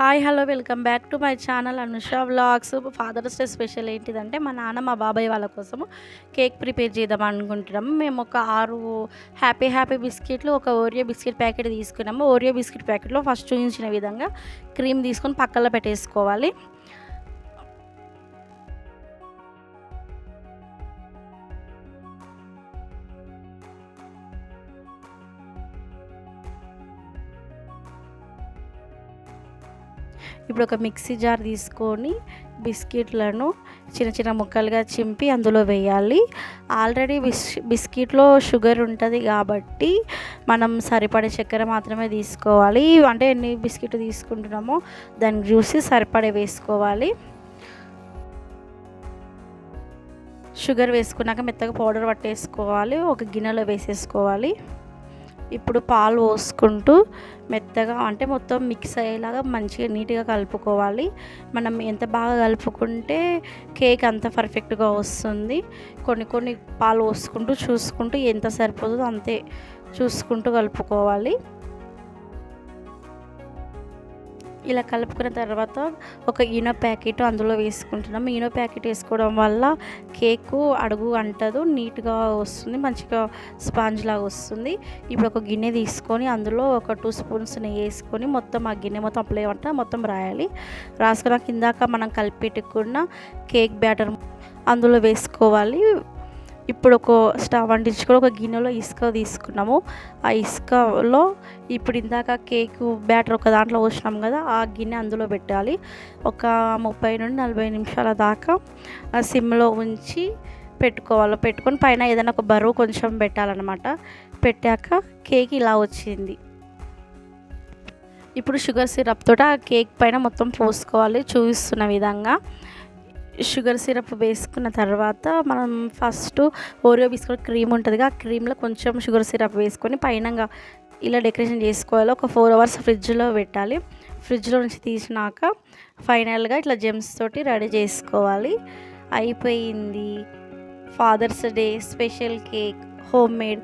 Hi hello welcome back to my channel Anusha vlogs. Father's day special ఏంటిదంటే మా నాన్న మా బాబాయ్ వాళ్ళ కోసము కేక్ ప్రిపేర్ చేద్దాం అనుకుంటున్నాము మేము ఒక ఆరు హ్యాపీ హ్యాపీ బిస్కెట్లు ఒక ఓరియో బిస్కెట్ ప్యాకెట్ తీసుకున్నాము. ఓరియో బిస్కెట్ ప్యాకెట్లో ఫస్ట్ చూపించిన విధంగా క్రీమ్ తీసుకొని పక్కలో పెట్టేసుకోవాలి. ఇప్పుడు ఒక మిక్సీ జార్ తీసుకొని బిస్కెట్లను చిన్న చిన్న ముక్కలుగా చింపి అందులో వేయాలి. ఆల్రెడీ బిస్ బిస్కెట్లో షుగర్ ఉంటుంది కాబట్టి మనం సరిపడే చక్కెర మాత్రమే తీసుకోవాలి. అంటే ఎన్ని బిస్కెట్ తీసుకుంటున్నామో దాన్ని చూసి సరిపడే వేసుకోవాలి. షుగర్ వేసుకున్నాక మెత్తగా పౌడర్ పట్టేసుకోవాలి. ఒక గిన్నెలో వేసేసుకోవాలి. ఇప్పుడు పాలు పోసుకుంటూ మెత్తగా అంటే మొత్తం మిక్స్ అయ్యేలాగా మంచిగా నీట్గా కలుపుకోవాలి. మనం ఎంత బాగా కలుపుకుంటే కేక్ అంత పర్ఫెక్ట్గా వస్తుంది. కొన్ని కొన్ని పాలు పోసుకుంటూ చూసుకుంటూ ఎంత సరిపోతుందో అంతే చూసుకుంటూ కలుపుకోవాలి. ఇలా కలుపుకున్న తర్వాత ఒక ఈనో ప్యాకెట్ అందులో వేసుకుంటున్నాం. ఈనో ప్యాకెట్ వేసుకోవడం వల్ల కేకు అడుగు అంటదు నీట్గా వస్తుంది మంచిగా స్పాంజ్ లాగా వస్తుంది. ఇప్పుడు ఒక గిన్నె తీసుకొని అందులో ఒక టూ స్పూన్స్ నెయ్యి వేసుకొని మొత్తం ఆ గిన్నె మొత్తం అప్లై వంట మొత్తం రాయాలి. రాసుకున్నాక ఇందాక మనం కలిపెట్టుకున్న కేక్ బ్యాటర్ అందులో వేసుకోవాలి. ఇప్పుడు ఒక స్టవ్ అంటించుకొని ఒక గిన్నెలో ఇసుక తీసుకున్నాము. ఆ ఇసుకలో ఇప్పుడు ఇందాక కేక్ బ్యాటర్ ఒక దాంట్లో పోసినాం కదా ఆ గిన్నె అందులో పెట్టాలి. ఒక ముప్పై నుండి నలభై నిమిషాల దాకా సిమ్లో ఉంచి పెట్టుకోవాలి. పెట్టుకొని పైన ఏదైనా ఒక బరువు కొంచెం పెట్టాలన్నమాట. పెట్టాక కేక్ ఇలా వచ్చింది. ఇప్పుడు షుగర్ సిరప్ తోట ఆ కేక్ పైన మొత్తం పోసుకోవాలి చూపిస్తున్న విధంగా. షుగర్ సిరప్ వేసుకున్న తర్వాత మనం ఫస్ట్ ఓరియో బిస్కెట్ క్రీమ్ ఉంటుంది ఆ క్రీమ్లో కొంచెం షుగర్ సిరప్ వేసుకొని పైన ఇలా డెకరేషన్ చేసుకోవాలి. ఒక ఫోర్ అవర్స్ ఫ్రిడ్జ్లో పెట్టాలి. ఫ్రిడ్జ్లో నుంచి తీసినాక ఫైనల్గా ఇట్లా జెమ్స్ తోటి రెడీ చేసుకోవాలి. అయిపోయింది. Father's day special cake home made